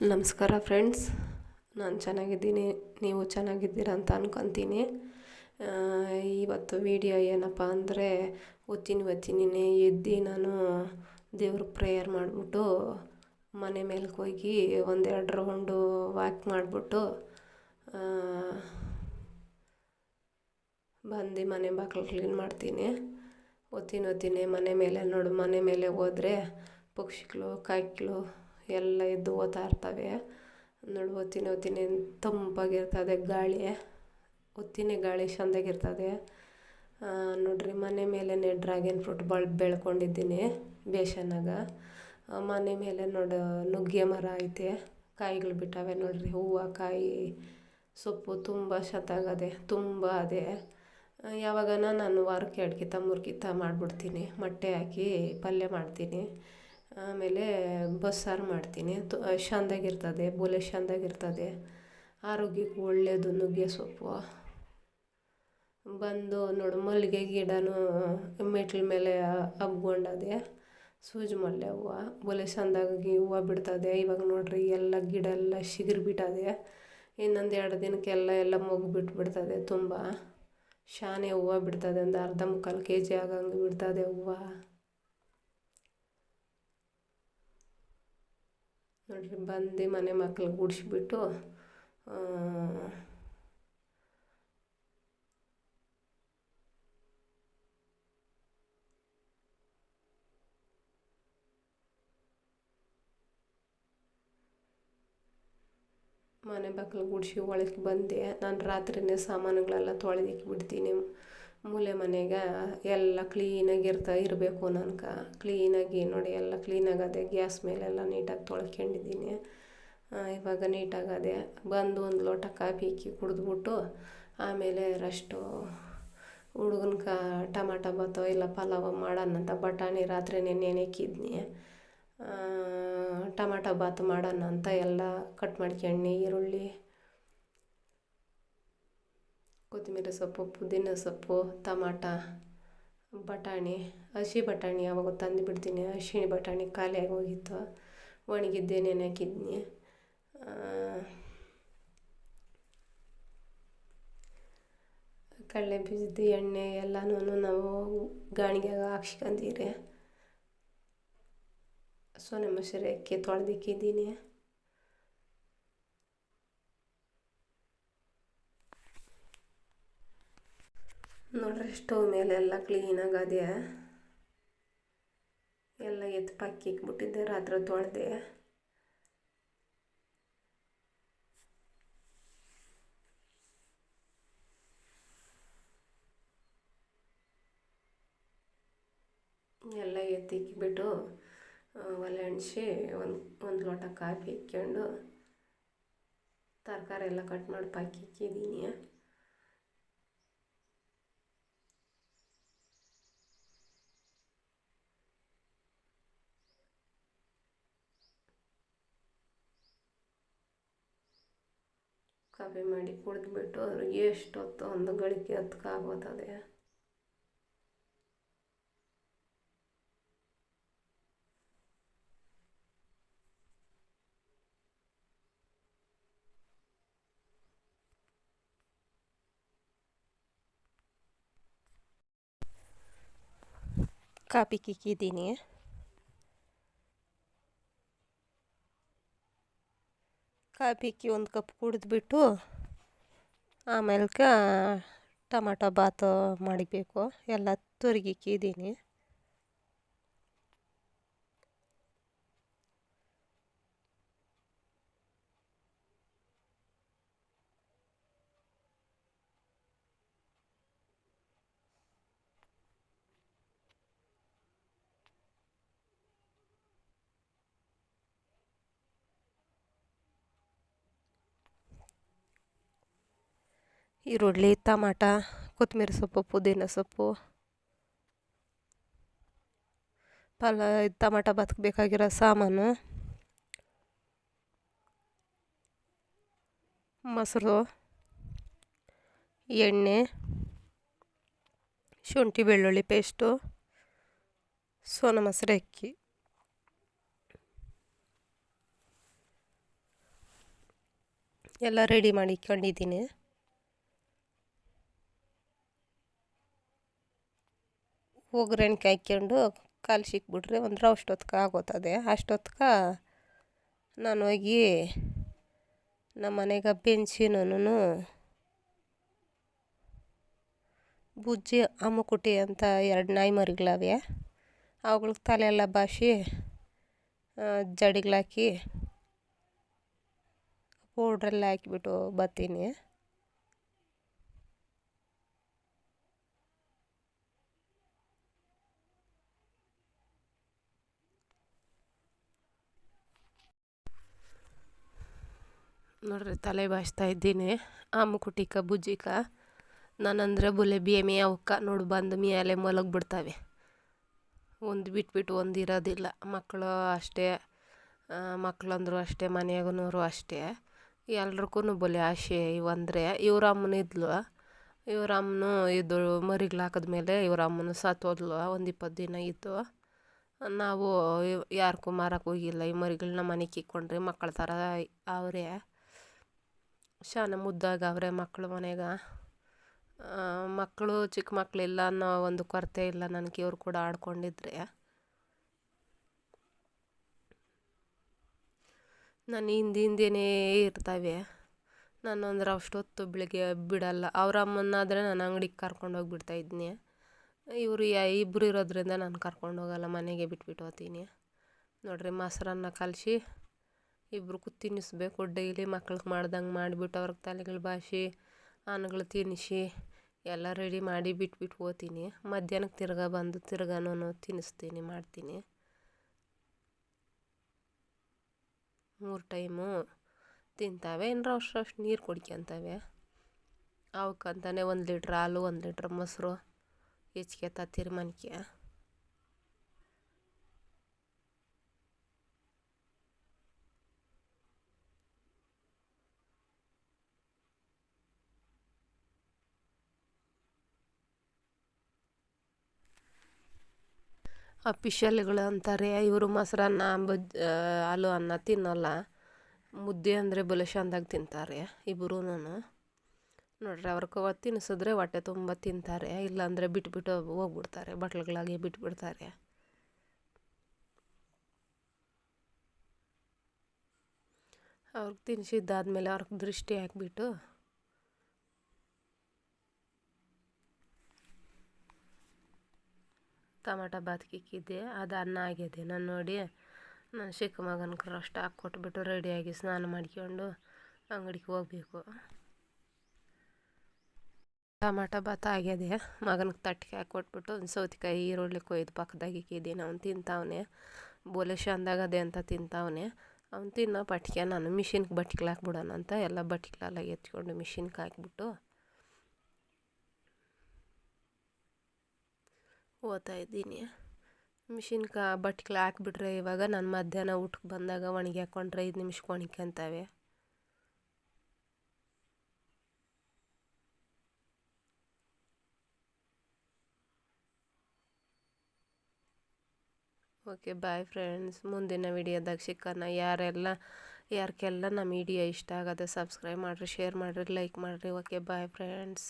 ನಮಸ್ಕಾರ ಫ್ರೆಂಡ್ಸ್. ನಾನು ಚೆನ್ನಾಗಿದ್ದೀನಿ. ನೀವು ಚೆನ್ನಾಗಿದ್ದೀರ ಅಂತ ಅನ್ಕೊತೀನಿ. ಇವತ್ತು ವಿಡಿಯೋ ಏನಪ್ಪ ಅಂದರೆ ಒತ್ತೀನಿ ಒತ್ತಿನೇ ಎದ್ದು ನಾನು ದೇವ್ರಿಗೆ ಪ್ರೇಯರ್ ಮಾಡಿಬಿಟ್ಟು ಮನೆ ಮೇಲೆ ಹೋಗಿ ಒಂದೆರಡು ರೌಂಡು ವಾಕ್ ಮಾಡಿಬಿಟ್ಟು ಬಂದು ಮನೆ ಬಾಗಿಲು ಕ್ಲೀನ್ ಮಾಡ್ತೀನಿ. ಒತ್ತೀನಿ ಒತ್ತೀನಿ ಮನೆ ಮೇಲೆ ನೋಡು, ಮನೆ ಮೇಲೆ ಹೋದರೆ ಪಕ್ಷಿಗಳು, ಕಾಯ್ಗಳು ಎಲ್ಲ ಎದ್ದು ಓದ್ತಾ ಇರ್ತವೆ. ನೋಡು, ಹೊತ್ತಿನ ಹೊತ್ತಿನ ತಂಪಾಗಿರ್ತದೆ ಗಾಳಿ. ಒತ್ತಿನೇ ಗಾಳಿ ಚೆಂದಾಗಿರ್ತದೆ. ನೋಡ್ರಿ, ಮನೆ ಮೇಲೇ ಡ್ರ್ಯಾಗನ್ ಫ್ರೂಟ್ ಬಳ, ಬೆಳ್ಕೊಂಡಿದ್ದೀನಿ ಬೇಷನಾಗ ಮನೆ ಮೇಲೆ ನೋಡು, ನುಗ್ಗೆ ಮರ ಐತೆ. ಕಾಯಿಗಳು ಬಿಟ್ಟಾವೆ ನೋಡ್ರಿ, ಹೂವು, ಕಾಯಿ, ಸೊಪ್ಪು ತುಂಬ ಶತಾಗದೆ ತುಂಬ ಅದೇ. ಯಾವಾಗನ ನಾನು ವಾರಕ್ಕೆ ಎರಡು ಕಿತ್ತ ಮೂರು ಮಾಡಿಬಿಡ್ತೀನಿ. ಮೊಟ್ಟೆ ಹಾಕಿ ಪಲ್ಯ ಮಾಡ್ತೀನಿ. ಆಮೇಲೆ ಬಸ್ಸಾರು ಮಾಡ್ತೀನಿ. ತು ಶಾಂದಾಗಿರ್ತದೆ ಬೋಲೆ ಶಾಂದಾಗಿರ್ತದೆ ಆರೋಗ್ಯಕ್ಕೆ ಒಳ್ಳೆಯದು ನುಗ್ಗೆ ಸೊಪ್ಪು. ಬಂದು ನೋಡು, ಮಲ್ಲಿಗೆ ಗಿಡನೂ, ಮೆಟ್ಲ ಮೇಲೆ ಹಬ್ಕೊಂಡದೆ ಸೂಜಿ ಮಲ್ಲೆ ಹೂವು, ಬೋಲೆ ಚೆಂದಾಗಿ ಹೂವು ಬಿಡ್ತದೆ. ಇವಾಗ ನೋಡ್ರಿ, ಎಲ್ಲ ಗಿಡ ಎಲ್ಲ ಚಿಗುರು ಬಿಟ್ಟದೆ. ಇನ್ನೊಂದು ಎರಡು ದಿನಕ್ಕೆಲ್ಲ ಎಲ್ಲ ಮೊಗ್ಗು ಬಿಟ್ಬಿಡ್ತದೆ ತುಂಬ. ಶಾನೆ ಹೂವು ಬಿಡ್ತದೆ, ಒಂದು ಅರ್ಧ ಮುಕ್ಕಾಲು ಕೆ ಜಿ ಆಗಂಗೆ ಬಿಡ್ತದೆ ಹೂವು. ನೋಡ್ರಿ, ಬಂದು ಮನೆ ಮಕ್ಳು ಗುಡಿಸ್ಬಿಟ್ಟು ಮನೆ ಬಾಗಿಲು ಗುಡಿಸಿ ಒಳಗೆ ಬಂದೆ. ನಾನು ರಾತ್ರಿನೇ ಸಾಮಾನುಗಳೆಲ್ಲ ತೊಳೆದಿಕ್ಕೆ ಬಿಡ್ತೀನಿ ಮೂಲೆ ಮನೆಗೆ ಎಲ್ಲ ಕ್ಲೀನಾಗಿ ಇರ್ತಾ, ಇರಬೇಕು ನನ್ಕ ಕ್ಲೀನಾಗಿ ನೋಡಿ ಎಲ್ಲ ಕ್ಲೀನಾಗದೆ ಗ್ಯಾಸ್ ಮೇಲೆಲ್ಲ ನೀಟಾಗಿ ತೊಳ್ಕೊಂಡಿದ್ದೀನಿ. ಇವಾಗ ನೀಟಾಗದೆ ಬಂದು ಒಂದು ಲೋಟ ಕಾಫಿ ಇಕ್ಕಿ ಕುಡಿದ್ಬಿಟ್ಟು ಆಮೇಲೆ ರಷ್ಟು ಹುಡುಗನ ಕ ಟಮಾಟ ಬಾತೋ ಇಲ್ಲ ಪಲಾವ ಮಾಡೋಣಂತ ಬಟಾಣಿ ರಾತ್ರಿನೇ ನೆನೆಕ್ಕಿದ್ನಿ ಟಮಾಟ ಬಾತ್ ಮಾಡೋಣ ಅಂತ ಎಲ್ಲ ಕಟ್ ಮಾಡ್ಕೊಂಡು ಈರುಳ್ಳಿ ಕೊತ್ತಂಬರಿ ಸೊಪ್ಪು, ಪುದೀನ ಸೊಪ್ಪು, ಟಮಾಟ, ಬಟಾಣಿ, ಹಸಿ ಬಟಾಣಿ ಯಾವಾಗ ತಂದು ಬಿಡ್ತೀನಿ. ಹಸಿ ಬಟಾಣಿ ಖಾಲಿಯಾಗಿ ಹೋಗಿತ್ತು. ಒಣಗಿದ್ದೆ ನೆನೆಕಿದ್ನಿ ಕಡಲೆ ಬೀಜದ ಎಣ್ಣೆ ಎಲ್ಲನೂ ನಾವು ಗಾಣಿಗೆ ಹಾಕ್ಸ್ಕೊಂತೀರಿ. ಸೋನೆ ಮೊಸರು ಅಕ್ಕಿ ತೊಳೆದಿಕ್ಕಿದ್ದೀನಿ. ನೋಡ್ರಿ ಮೇಲೆ ಎಲ್ಲ ಕ್ಲೀನಾಗಿ ಅದೇ ಎಲ್ಲ ಎತ್ತು ಪಕ್ಕಿ ಇಕ್ಬಿಟ್ಟಿದ್ದೆ, ರಾತ್ರಿ ತೊಳೆದೆ ಎಲ್ಲ ಎತ್ತಿಕ್ಬಿಟ್ಟು ಒಲೆ ಅಣಿಸಿ ಒಂದು ಒಂದು ಲೋಟ ಕಾಫಿ ಇಕ್ಕೊಂಡು, ತರಕಾರಿ ಎಲ್ಲ ಕಟ್ ಮಾಡಿ ಪಾಕಿ ಇಕ್ಕಿದ್ದೀನಿ. ಕಾಫಿ ಮಾಡಿ ಕುಡಿದ್ಬಿಟ್ಟು ಎಷ್ಟು ಹೊತ್ತು ಒಂದು ಗಳಿಕೆ ಹೊತ್ಕಾಗೋತದೆ ಕಾಪಿ ಕಿಕ್ಕಿದ್ದೀನಿ. ಕಾಪಿಕ್ಕಿ ಒಂದು ಕಪ್ ಕುಡಿದ್ಬಿಟ್ಟು ಆಮೇಲೆ ಟಮಾಟೊ ಬಾತು ಮಾಡಬೇಕು ಎಲ್ಲ ತುರಿಗಿಕ್ಕಿದ್ದೀನಿ ಈರುಳ್ಳಿ, ಟಮಾಟ, ಕೊತ್ತಂಬರಿ ಸೊಪ್ಪು, ಪುದೀನ ಸೊಪ್ಪು. ಪಲ, ಟಮಾಟ ಬಾತ್ಗೆ ಬೇಕಾಗಿರೋ ಸಾಮಾನು. ಮೊಸರು, ಎಣ್ಣೆ, ಶುಂಠಿ ಬೆಳ್ಳುಳ್ಳಿ ಪೇಸ್ಟು, ಸೋನ ಮೊಸರು ಅಕ್ಕಿ. ಎಲ್ಲ ರೆಡಿ ಮಾಡಿ ಇಟ್ಕೊಂಡಿದ್ದೀನಿ. ಒಗ್ಗರಣೆ ಹಾಕ್ಕೊಂಡು ಕಾಲು ಸಿಕ್ಬಿಟ್ರೆ ಒಂದು ಅಷ್ಟೊತ್ತಿಗೆ ಆಗೋತದೆ. ಅಷ್ಟೊತ್ತಿಗೆ ನಾನು ಹೋಗಿ ನಮ್ಮ ಮನೆಗೆ ಬೆಂಚಿನೂ ಬುಜ್ಜಿ ಅಮ್ಮಕುಟಿ ಅಂತ ಎರಡು ನಾಯಿ ಮರಿಗಳವೆ. ಅವುಗಳಿಗೆ ತಲೆಯೆಲ್ಲ ಬಾಸಿ ಜಡಿಗಳಾಕಿ, ಪೌಡ್ರೆಲ್ಲ ಹಾಕಿಬಿಟ್ಟು ಬರ್ತೀನಿ ನೋಡ್ರಿ ತಲೆ ಬಾಯಿಸ್ತಾ ಇದ್ದೀನಿ. ಆ ಮುಕುಟಿಕ ಬುಜ್ಜಿಕ ನಾನಂದ್ರೆ ಬುಲೆ ಬೇಮೆ ಅವಕ್ಕ ನೋಡಿ ಬಂದು ಮೇಲೆ ಮಲಗಿಬಿಡ್ತಾವೆ ಒಂದು ಬಿಟ್ಬಿಟ್ಟು ಒಂದು ಇರೋದಿಲ್ಲ. ಮಕ್ಕಳು ಅಷ್ಟೇ ಮಕ್ಕಳಂದ್ರು ಅಷ್ಟೇ ಮನೆಯಾಗನವರು ಅಷ್ಟೇ. ಎಲ್ರಿಗೂ ಬೊಲೆ ಆಸೆ ಇವಂದರೆ. ಇವ್ರ ಅಮ್ಮನ ಇದ್ಲು. ಇವ್ರ ಅಮ್ಮನು ಇದು ಮರಿಗಳು ಹಾಕಿದ್ಮೇಲೆ ಇವ್ರ ಅಮ್ಮನು ಸತ್ತೋದ್ಲು. ಒಂದು ಇಪ್ಪತ್ತು ದಿನ ಇತ್ತು. ನಾವು ಯಾರಿಗೂ ಮಾರಕ್ಕೆ ಹೋಗಿಲ್ಲ. ಈ ಮರಿಗಳನ್ನ ಮನೆಗೆ ಇಕ್ಕೊಂಡ್ರಿ ಮಕ್ಕಳ ಥರ ಅವರೇ. ಶಾನ ಮುದ್ದಾಗ ಅವರೇ ಮಕ್ಕಳು ಮನೆಗೆ. ಮಕ್ಕಳು ಚಿಕ್ಕ ಮಕ್ಕಳಿಲ್ಲ ಅನ್ನೋ ಒಂದು ಕೊರತೆ ಇಲ್ಲ ನನಗೆ ಇವ್ರು ಕೂಡ ಆಡ್ಕೊಂಡಿದ್ರೆ. ನಾನು ಹಿಂದೆ ಹಿಂದೆನೇ ಇರ್ತವೆ. ನಾನು ಅಂದ್ರೆ ಅಷ್ಟೊತ್ತು ಬೆಳಿಗ್ಗೆ ಬಿಡಲ್ಲ. ಅವ್ರ ಅಮ್ಮನಾದರೆ ನಾನು ಅಂಗಡಿಗೆ ಕರ್ಕೊಂಡು ಹೋಗಿ ಬಿಡ್ತಾಯಿದ್ನಿ ಇವರು ಇಬ್ಬರು ಇರೋದ್ರಿಂದ ನಾನು ಕರ್ಕೊಂಡು ಹೋಗಲ್ಲ, ಮನೆಗೆ ಬಿಟ್ಬಿಟ್ಟು ಹೋತೀನಿ ನೋಡಿರಿ, ಮೊಸರನ್ನ ಕಲಸಿ ಇಬ್ರಿಗೂ ತಿನ್ನಿಸ್ಬೇಕು ಡೈಲಿ ಮಕ್ಳಿಗೆ ಮಾಡ್ದಂಗೆ ಮಾಡಿಬಿಟ್ಟು ಅವ್ರಿಗೆ ತಲೆಗಳು ಬಾಸಿ ಅನ್ನಗಳು ತಿನ್ನಿಸಿ ಎಲ್ಲ ರೆಡಿ ಮಾಡಿ ಬಿಟ್ಬಿಟ್ಟು ಹೋಗ್ತೀನಿ ಮಧ್ಯಾಹ್ನಕ್ಕೆ ತಿರ್ಗಾ ಬಂದು ತಿರ್ಗಾನು ತಿನ್ನಿಸ್ತೀನಿ, ಮಾಡ್ತೀನಿ. ಮೂರು ಟೈಮು ತಿಂತಾವೆ, ಏನರ ಅಷ್ಟು ಅಷ್ಟು ನೀರು ಕುಡ್ಕೊತವೆ ಅವಕ್ಕಂತಾನೆ ಒಂದು ಲೀಟ್ರ್ ಹಾಲು, ಒಂದು ಲೀಟ್ರ್ ಮೊಸರು ಹೆಚ್ಚಿಗೆ ತತ್ತೀರಿ ಮನ್ಕೆ. ಅಫಿಷಿಯಲ್ಗಳು ಅಂತಾರೆ. ಇವರು ಮೊಸರನ್ನ ಬಜ್ ಹಾಲು ಅನ್ನ ತಿನ್ನೋಲ್ಲ. ಮುದ್ದೆ ಅಂದರೆ ಬಲು ಚಂದಾಗಿ ತಿಂತಾರೆ ಇಬ್ಬರೂ ನೋಡ್ರಿ ಅವ್ರಿಗೆ ತಿನ್ನಿಸಿದ್ರೆ ಹೊಟ್ಟೆ ತುಂಬ ತಿಂತಾರೆ. ಇಲ್ಲಾಂದರೆ ಬಿಟ್ಬಿಟ್ಟು ಹೋಗ್ಬಿಡ್ತಾರೆ. ಬಟ್ಲುಗಳಾಗಿ ಬಿಟ್ಬಿಡ್ತಾರೆ. ಅವ್ರಿಗೆ ತಿನ್ನಿಸಿದ್ದಾದ್ಮೇಲೆ ಅವ್ರಿಗೆ ದೃಷ್ಟಿ ಹಾಕ್ಬಿಟ್ಟು ಟೊಮಾಟೊ ಬಾತ್ಕಿಕ್ಕಿದ್ದೆ ಅದು ಅನ್ನ ಆಗಿದೆ ನಾನು ನೋಡಿ ನಾನು ಚಿಕ್ಕ ಮಗನ ಅಷ್ಟು ಹಾಕ್ಕೊಟ್ಬಿಟ್ಟು ರೆಡಿಯಾಗಿ ಸ್ನಾನ ಮಾಡ್ಕೊಂಡು ಅಂಗಡಿಗೆ ಹೋಗಬೇಕು. ಟಮಾಟ ಭಾತ್ ಆಗಿದೆ ಮಗನಿಗೆ ತಟ್ಟಿಗೆ ಹಾಕ್ಕೊಟ್ಬಿಟ್ಟು ಒಂದು ಸೌತೆಕಾಯಿ, ಈರುಳ್ಳಿ ಕೊಯ್ದು ಪಕ್ಕದಾಗಿ ಇಕ್ಕಿದ್ದೀನಿ ಅವ್ನು ತಿಂತಾವನೆ. ಬೋಲೆ ಚಂದಾಗದೆ ಅಂತ ತಿಂತಾವನೆ. ಅವ್ನು ತಿನ್ನೋ ಪಟ್ಟಿಗೆ ನಾನು ಮಿಷಿನ್ಗೆ ಬಟ್ಕಲ್ ಹಾಕ್ಬಿಡೋಣ ಅಂತ ಎಲ್ಲ ಬಟ್ಕೆಲೆಲ್ಲ ಎತ್ಕೊಂಡು ಮಿಷಿನ್ಗೆ ಹಾಕ್ಬಿಟ್ಟು ಇದ್ದೀನಿ. ಮಿಷಿನ್ಗೆ ಬಟ್ಕಲ್ ಹಾಕ್ಬಿಟ್ರೆ ಇವಾಗ ನಾನು ಮಧ್ಯಾಹ್ನ ಊಟಕ್ಕೆ ಬಂದಾಗ ಒಣಗಿ ಹಾಕ್ಕೊಂಡ್ರೆ ಐದು ನಿಮಿಷಕ್ಕೆ ಒಣಗ್ಕೊಂತವೆ ಓಕೆ, ಬಾಯ್ ಫ್ರೆಂಡ್ಸ್. ಮುಂದಿನ ವಿಡಿಯೋದಾಗ ಸಿಕ್ಕೋಣ. ಯಾರೆಲ್ಲ, ಯಾರಿಗೆಲ್ಲ ನಮ್ಮ ವಿಡಿಯೋ ಇಷ್ಟ ಆಗದೆ ಸಬ್ಸ್ಕ್ರೈಬ್ ಮಾಡಿರಿ, ಶೇರ್ ಮಾಡಿರಿ, ಲೈಕ್ ಮಾಡಿರಿ. Okay, bye friends.